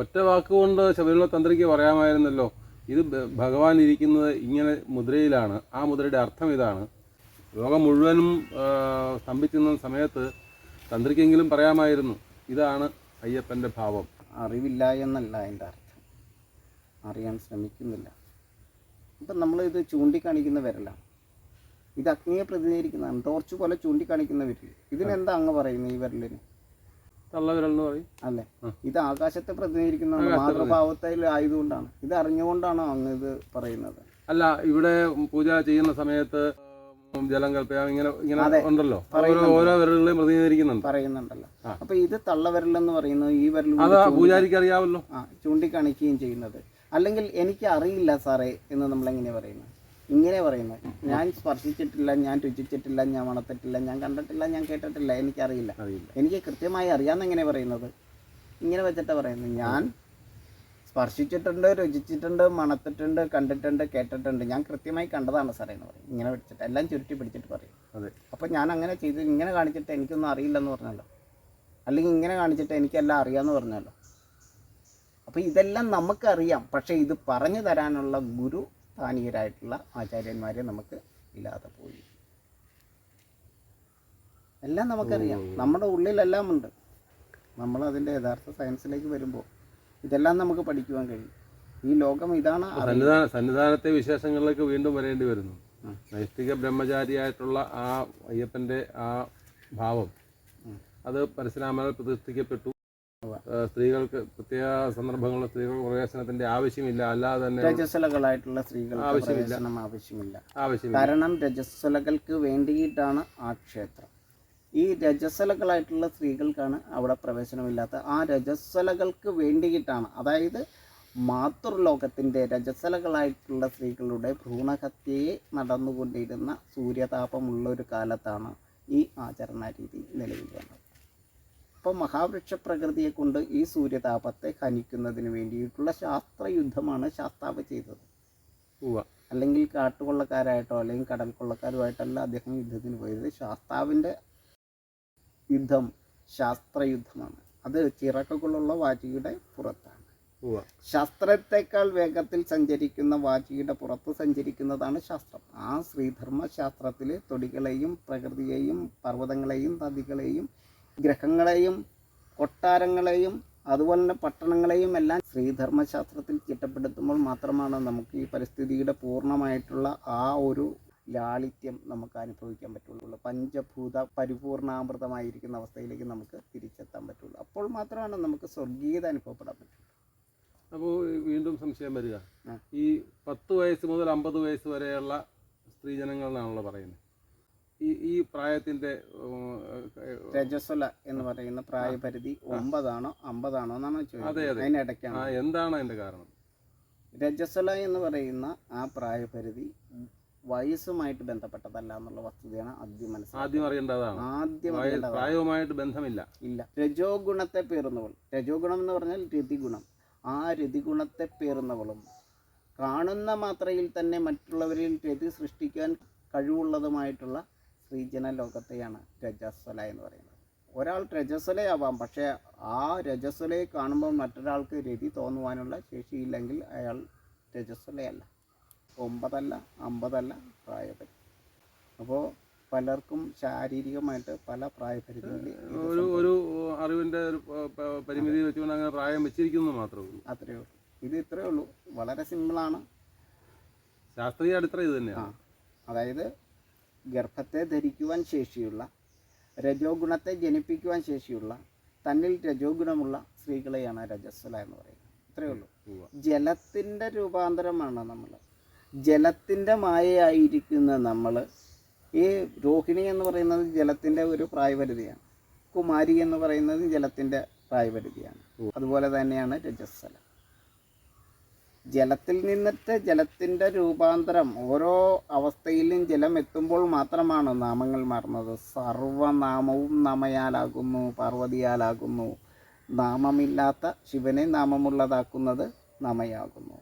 ഒറ്റ വാക്കുകൊണ്ട് ശബരിമല തന്ത്രിക്ക് പറയാമായിരുന്നല്ലോ ഇത് ഭഗവാൻ ഇരിക്കുന്നത് ഇങ്ങനെ മുദ്രയിലാണ്. ആ മുദ്രയുടെ അർത്ഥം ഇതാണ്. ലോകം മുഴുവനും സ്തംഭിക്കുന്ന സമയത്ത് തന്ത്രിക്കെങ്കിലും പറയാമായിരുന്നു ഇതാണ് അയ്യപ്പന്റെ ഭാവം. അറിവില്ല എന്നല്ല അതിന്റെ അർത്ഥം. അറിയാൻ ശ്രമിക്കുന്നില്ല. ഇപ്പം നമ്മളിത് ചൂണ്ടിക്കാണിക്കുന്ന വിരലാണ് ഇത് അഗ്നിയെ പ്രതിനിധീകരിക്കുന്നതാണ് ടോർച്ച് പോലെ ചൂണ്ടിക്കാണിക്കുന്ന വിരൽ ഇതിനെന്താ അങ്ങ് പറയുന്നത് ഈ വിരലിന്? എന്ന് പറയും. അല്ലേ? ഇത് ആകാശത്തെ പ്രതിനിധീകരിക്കുന്ന മാതൃഭാവത്തിൽ ആയതുകൊണ്ടാണ്. ഇത് അറിഞ്ഞുകൊണ്ടാണോ അങ്ങ് ഇത് പറയുന്നത്. അല്ല ഇവിടെ പൂജ ചെയ്യുന്ന സമയത്ത് ജലം കൽപ്പയാം ഇങ്ങനെ ഇങ്ങനെ ഉണ്ടല്ലോ. ഓരോ വിരലുകളെയും പ്രതിനിധീകരിക്കുന്നുണ്ട്. പറയുന്നുണ്ടല്ലോ. അപ്പൊ ഇത് തള്ളവിരൽ എന്ന് പറയുന്നത് ഈ വിരൽ അത് പൂജാരിക്ക് അറിയാവല്ലോ. ആ ചൂണ്ടിക്കാണിക്കുകയും ചെയ്യുന്നത്. അല്ലെങ്കിൽ എനിക്ക് അറിയില്ല സാറേ എന്ന് നമ്മൾ എങ്ങനെ പറയുന്നത് ഇങ്ങനെ പറയുന്നത് ഞാൻ സ്പർശിച്ചിട്ടില്ല ഞാൻ രുചിച്ചിട്ടില്ല ഞാൻ മണത്തിട്ടില്ല ഞാൻ കണ്ടിട്ടില്ല ഞാൻ കേട്ടിട്ടില്ല എനിക്കറിയില്ല. അറിയില്ല. എനിക്ക് കൃത്യമായി അറിയാമെന്ന് എങ്ങനെ പറയുന്നത്? ഇങ്ങനെ വെച്ചിട്ടാണ് പറയുന്നത് ഞാൻ സ്പർശിച്ചിട്ടുണ്ട് രുചിച്ചിട്ടുണ്ട് മണത്തിട്ടുണ്ട് കണ്ടിട്ടുണ്ട് കേട്ടിട്ടുണ്ട്. ഞാൻ കൃത്യമായി കണ്ടതാണ് സാറേ എന്ന് പറയും. ഇങ്ങനെ വെച്ചിട്ട് എല്ലാം ചുരുട്ടി പിടിച്ചിട്ട് പറയും. അതെ. അപ്പോൾ ഞാൻ അങ്ങനെ ചെയ്ത് ഇങ്ങനെ കാണിച്ചിട്ട് എനിക്കൊന്നും അറിയില്ലെന്ന് പറഞ്ഞല്ലോ. അല്ലെങ്കിൽ ഇങ്ങനെ കാണിച്ചിട്ട് എനിക്കെല്ലാം അറിയാമെന്ന് പറഞ്ഞല്ലോ. അപ്പോൾ ഇതെല്ലാം നമുക്കറിയാം. പക്ഷേ ഇത് പറഞ്ഞു തരാനുള്ള ഗുരു സ്ഥാനീയരായിട്ടുള്ള ആചാര്യന്മാരെ നമുക്ക് ഇല്ലാതെ പോയി. എല്ലാം നമുക്കറിയാം. നമ്മുടെ ഉള്ളിലെല്ലാം ഉണ്ട്. നമ്മൾ അതിന്റെ യഥാർത്ഥ സയൻസിലേക്ക് വരുമ്പോൾ ഇതെല്ലാം നമുക്ക് പഠിക്കുവാൻ കഴിയും. ഈ ലോകം ഇതാണ്. സന്നിധാന സന്നിധാനത്തെ വിശേഷങ്ങളിലേക്ക് വീണ്ടും വരേണ്ടി വരുന്നു. നൈഷ്ഠിക ബ്രഹ്മചാരിയായിട്ടുള്ള ആ അയ്യപ്പന്റെ ആ ഭാവം അത് പരശുരാമനാൽ പ്രതിഷ്ഠിക്കപ്പെട്ടു. സ്ത്രീകൾക്ക് പ്രത്യേക സന്ദർഭങ്ങളിൽ സ്ത്രീകൾ പ്രവേശനത്തിന്റെ ആവശ്യമില്ല. അല്ലാതെ തന്നെ രജസ്വലകളായിട്ടുള്ള സ്ത്രീകൾ ആവശ്യമില്ല. ആവശ്യമില്ല. കാരണം രജസ്വലകൾക്ക് വേണ്ടിയിട്ടാണ് ആ ക്ഷേത്രം. ഈ രജസ്വലകളായിട്ടുള്ള സ്ത്രീകൾക്കാണ് അവിടെ പ്രവേശനമില്ലാത്ത. ആ രജസ്വലകൾക്ക് വേണ്ടിയിട്ടാണ് അതായത് മാതൃലോകത്തിന്റെ രജസ്വലകളായിട്ടുള്ള സ്ത്രീകളുടെ ഭ്രൂണഹത്യയെ നടന്നുകൊണ്ടിരുന്ന സൂര്യതാപമുള്ള ഒരു കാലത്താണ് ഈ ആചരണ രീതി നിലവിൽ വന്നത്. അപ്പോൾ മഹാവൃക്ഷ പ്രകൃതിയെ കൊണ്ട് ഈ സൂര്യതാപത്തെ ഹനിക്കുന്നതിന് വേണ്ടിയിട്ടുള്ള ശാസ്ത്രയുദ്ധമാണ് ശാസ്താവ് ചെയ്തത്. അല്ലെങ്കിൽ കാട്ടുകൊള്ളക്കാരായിട്ടോ അല്ലെങ്കിൽ കടൽ കൊള്ളക്കാരുമായിട്ടല്ല അദ്ദേഹം യുദ്ധത്തിന് പോയത്. ശാസ്താവിന്റെ യുദ്ധം ശാസ്ത്രയുദ്ധമാണ്. അത് ചിറക്കുകളുള്ള വാചിയുടെ പുറത്താണ്. ശാസ്ത്രത്തെക്കാൾ വേഗത്തിൽ സഞ്ചരിക്കുന്ന വാചിയുടെ പുറത്ത് സഞ്ചരിക്കുന്നതാണ് ശാസ്ത്രം. ആ ശ്രീധർമ്മ ശാസ്ത്രത്തിലെ തൊടികളെയും പ്രകൃതിയെയും പർവതങ്ങളെയും നദികളെയും ഗ്രഹങ്ങളെയും കൊട്ടാരങ്ങളെയും അതുപോലെ തന്നെ പട്ടണങ്ങളെയും എല്ലാം ശ്രീധർമ്മശാസ്ത്രത്തിൽ ചിട്ടപ്പെടുത്തുമ്പോൾ മാത്രമാണ് നമുക്ക് ഈ പരിസ്ഥിതിയുടെ പൂർണമായിട്ടുള്ള ആ ഒരു ലാളിത്യം നമുക്ക് അനുഭവിക്കാൻ പറ്റുള്ളൂ. പഞ്ചഭൂത പരിപൂർണാമൃതമായിരിക്കുന്ന അവസ്ഥയിലേക്ക് നമുക്ക് തിരിച്ചെത്താൻ പറ്റുള്ളൂ. അപ്പോൾ മാത്രമാണ് നമുക്ക് സ്വർഗീയത അനുഭവപ്പെടാൻ പറ്റുള്ളൂ. അപ്പോൾ വീണ്ടും സംശയം വരിക. ഈ പത്ത് വയസ്സ് മുതൽ അമ്പത് വയസ്സ് വരെയുള്ള സ്ത്രീജനങ്ങളാണല്ലോ പറയുന്നത്. ഈ ഈ പ്രായത്തിന്റെ രജസ്വല എന്ന് പറയുന്ന പ്രായപരിധി ഒമ്പതാണോ അമ്പതാണോ എന്നാണ് അതിനിടയ്ക്കാണ്. എന്താണ് അതിന്റെ കാരണം? രജസ്വല എന്ന് പറയുന്ന ആ പ്രായപരിധി വയസ്സുമായിട്ട് ബന്ധപ്പെട്ടതല്ല എന്നുള്ള വസ്തുതയാണ് ആദ്യം ആദ്യം മനസ്സിലാക്കുന്നത് അറിയേണ്ടതാണ്. ആദ്യം പ്രായവുമായിട്ട് ബന്ധമില്ല. ഇല്ല. രജോ ഗുണത്തെ പേറുന്നവൾ. രജോ ഗുണം എന്ന് പറഞ്ഞാൽ രതിഗുണം. ആ രതിഗുണത്തെ പേറുന്നവളും കാണുന്ന മാത്രയിൽ തന്നെ മറ്റുള്ളവരിൽ രതി സൃഷ്ടിക്കാൻ കഴിവുള്ളതുമായിട്ടുള്ള ശ്രീജന ലോകത്തെയാണ് രജസ്വല എന്ന് പറയുന്നത്. ഒരാൾ രജസ്വലയാവാം പക്ഷേ ആ രജസ്വലയെ കാണുമ്പോൾ മറ്റൊരാൾക്ക് രതി തോന്നുവാനുള്ള ശേഷിയില്ലെങ്കിൽ അയാൾ രജസ്വലയല്ല. ഒമ്പതല്ല അമ്പതല്ല പ്രായപരിധി. അപ്പോൾ പലർക്കും ശാരീരികമായിട്ട് പല പ്രായപരിധിയിൽ ഇത് ഒരു ഒരു അറിവിന്റെ ഒരു പരിമിതി വെച്ചുകൊണ്ട് അങ്ങനെ പ്രായം വെച്ചിരിക്കുന്നു മാത്രമേ ഉള്ളൂ. അത്രയേ ഉള്ളൂ. ഇത് ഇത്രയേ ഉള്ളൂ. വളരെ സിമ്പിളാണ്. ശാസ്ത്രീയ അടിത്തറ ഇത് തന്നെയാണ്. അതായത് ഗർഭത്തെ ധരിക്കുവാൻ ശേഷിയുള്ള രജോഗുണത്തെ ജനിപ്പിക്കുവാൻ ശേഷിയുള്ള തന്നിൽ രജോഗുണമുള്ള സ്ത്രീകളെയാണ് രജസ്വല എന്ന് പറയുന്നത്. ഇത്രയേ ഉള്ളൂ. ജലത്തിന്റെ രൂപാന്തരമാണ് നമ്മൾ ജലത്തിന്റെ മായയായിരിക്കുന്ന നമ്മൾ ഈ രോഹിണി എന്ന് പറയുന്നത് ജലത്തിന്റെ ഒരു പ്രായപരിധിയാണ്. കുമാരി എന്ന് പറയുന്നത് ജലത്തിന്റെ പ്രായപരിധിയാണ്. അതുപോലെ തന്നെയാണ് രജസ്വല. ജലത്തിൽ നിന്നിട്ട് ജലത്തിന്റെ രൂപാന്തരം ഓരോ അവസ്ഥയിലും ജലം എത്തുമ്പോൾ മാത്രമാണ് നാമങ്ങൾ മാറുന്നത്. സർവനാമവും നമയാലാകുന്നു പാർവതിയാലാകുന്നു. നാമമില്ലാത്ത ശിവനെ നാമമുള്ളതാക്കുന്നത് നമയാകുന്നു.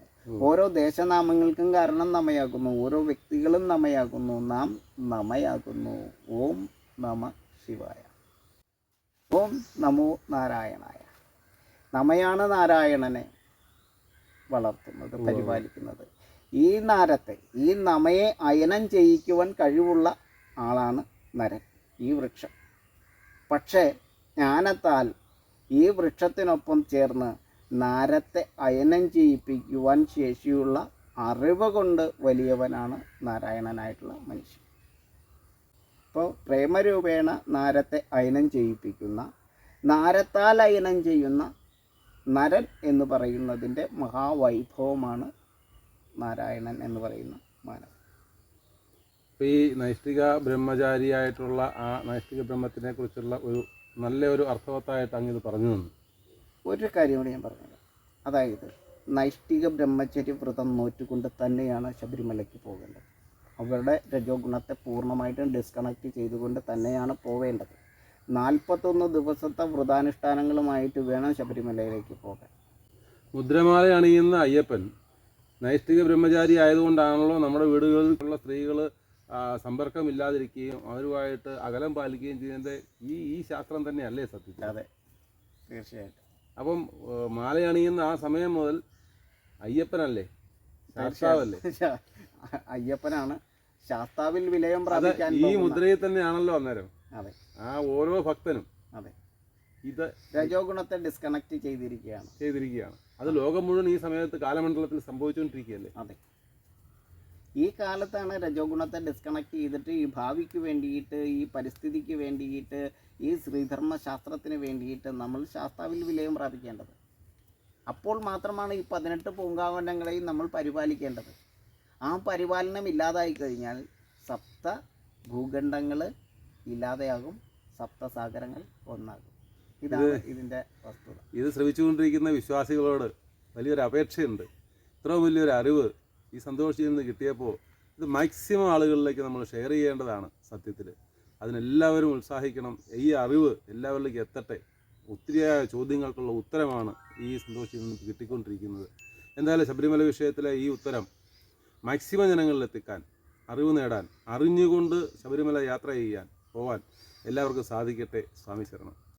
ഓരോ ദേശനാമങ്ങൾക്കും കാരണം നമയാകുന്നു ഓരോ വ്യക്തികളും നമയാകുന്നു നാം നമയാകുന്നു. ഓം നമ ശിവായ. ഓം നമോ നാരായണായ. നമയാണ് നാരായണനെ. വളർത്തുന്നത് പരിപാലിക്കുന്നത്. ഈ നാരത്തെ ഈ നമയെ അയനം ചെയ്യിക്കുവാൻ കഴിവുള്ള ആളാണ് നരൻ ഈ വൃക്ഷം. പക്ഷേ ജ്ഞാനത്താൽ ഈ വൃക്ഷത്തിനൊപ്പം ചേർന്ന് നാരത്തെ അയനം ചെയ്യിപ്പിക്കുവാൻ ശേഷിയുള്ള അറിവ് കൊണ്ട് വലിയവനാണ് നാരായണനായിട്ടുള്ള മനുഷ്യൻ. ഇപ്പോൾ പ്രേമരൂപേണ നാരത്തെ അയനം ചെയ്യിപ്പിക്കുന്ന നാരത്താൽ അയനം ചെയ്യുന്ന നരൻ എന്ന് പറയുന്നതിന്റെ മഹാവൈഭവമാണ് നാരായണൻ എന്ന് പറയുന്ന മാനവൻ അപ്പം ഈ നൈഷ്ഠിക ബ്രഹ്മചാരിയായിട്ടുള്ള ആ നൈഷ്ഠിക ബ്രഹ്മത്തിനെ കുറിച്ചുള്ള ഒരു നല്ല ഒരു അർത്ഥവത്തായിട്ട് അങ്ങ് ഇത് പറഞ്ഞു തന്നു. ഒരു കാര്യം കൂടി ഞാൻ പറഞ്ഞത്. അതായത് നൈഷ്ഠിക ബ്രഹ്മചര്യ വ്രതം നോറ്റുകൊണ്ട് തന്നെയാണ് ശബരിമലയ്ക്ക് പോകേണ്ടത്. അവരുടെ രജോ ഗുണത്തെ പൂർണമായിട്ടും ഡിസ്കണക്ട് ചെയ്തുകൊണ്ട് തന്നെയാണ് പോവേണ്ടത്. നാൽപ്പത്തൊന്ന് ദിവസത്തെ വ്രതാനുഷ്ഠാനങ്ങളുമായിട്ട് വേണം ശബരിമലയിലേക്ക് പോകാൻ. മുദ്രമാല അണിയുന്ന അയ്യപ്പൻ. നൈഷ്ഠിക ബ്രഹ്മചാരി ആയതുകൊണ്ടാണല്ലോ നമ്മുടെ വീടുകളിലുള്ള സ്ത്രീകൾ സമ്പർക്കമില്ലാതിരിക്കുകയും അവരുമായിട്ട് അകലം പാലിക്കുകയും ചെയ്യുന്നത് ഈ ഈ ശാസ്ത്രം തന്നെയല്ലേ സത്യത്തിൽ അതെ തീർച്ചയായിട്ടും. അപ്പം ഏഹ്, മാല അണിയുന്ന ആ സമയം മുതൽ അയ്യപ്പനല്ലേ? ശാസ്താവല്ലേ? അയ്യപ്പനാണ് ശാസ്താവിൽ വിലയം പ്രാപിക്കാൻ ഈ മുദ്രയിൽ തന്നെയാണല്ലോ അന്നേരം. അതെ. ആ ഓരോ ഭക്തനും അതെ. ഇത് രജോഗുണത്തെ ഡിസ്കണക്ട് ചെയ്തിരിക്കുകയാണ്. ചെയ്തിരിക്കുകയാണ്. അത് ലോകം മുഴുവൻ ഈ സമയത്ത് കാലമണ്ഡലത്തിൽ സംഭവിച്ചുകൊണ്ടിരിക്കുകയല്ലേ? അതെ. ഈ കാലത്താണ് രജോഗുണത്തെ ഡിസ്കണക്ട് ചെയ്തിട്ട് ഈ ഭാവിക്ക് വേണ്ടിയിട്ട് ഈ പരിസ്ഥിതിക്ക് വേണ്ടിയിട്ട് ഈ ശ്രീധർമ്മ ശാസ്ത്രത്തിന് വേണ്ടിയിട്ട് നമ്മൾ ശാസ്താവിൽ വിലയം പ്രാപിക്കേണ്ടത്. അപ്പോൾ മാത്രമാണ് ഈ പതിനെട്ട് പൂങ്കാവനങ്ങളെയും നമ്മൾ പരിപാലിക്കേണ്ടത്. ആ പരിപാലനം ഇല്ലാതായി കഴിഞ്ഞാൽ സപ്ത ഭൂഖണ്ഡങ്ങൾ ഇല്ലാതെയാകും. സപ്തസാഗരങ്ങൾ ഒന്നാകും. ഇതാണ് ഇതിന്റെ വസ്തുത. ഇത് ശ്രമിച്ചുകൊണ്ടിരിക്കുന്ന വിശ്വാസികളോട് വലിയൊരു അപേക്ഷയുണ്ട്. ഇത്ര വലിയൊരു അറിവ് ഈ സന്തോഷിൽ നിന്ന് കിട്ടിയപ്പോൾ ഇത് മാക്സിമം ആളുകളിലേക്ക് നമ്മൾ ഷെയർ ചെയ്യേണ്ടതാണ് സത്യത്തിൽ. അതിനെല്ലാവരും ഉത്സാഹിക്കണം. ഈ അറിവ് എല്ലാവരിലേക്ക് എത്തട്ടെ. ഒത്തിരിയായ ചോദ്യങ്ങൾക്കുള്ള ഉത്തരമാണ് ഈ സന്തോഷത്തിൽ നിന്ന് കിട്ടിക്കൊണ്ടിരിക്കുന്നത്. എന്തായാലും ശബരിമല വിഷയത്തിലെ ഈ ഉത്തരം മാക്സിമം ജനങ്ങളിലെത്തിക്കാൻ അറിവ് നേടാൻ അറിഞ്ഞുകൊണ്ട് ശബരിമല യാത്ര ചെയ്യാൻ പോവാൻ എല്ലാവർക്കും സാധിക്കട്ടെ സ്വാമി ശരണം.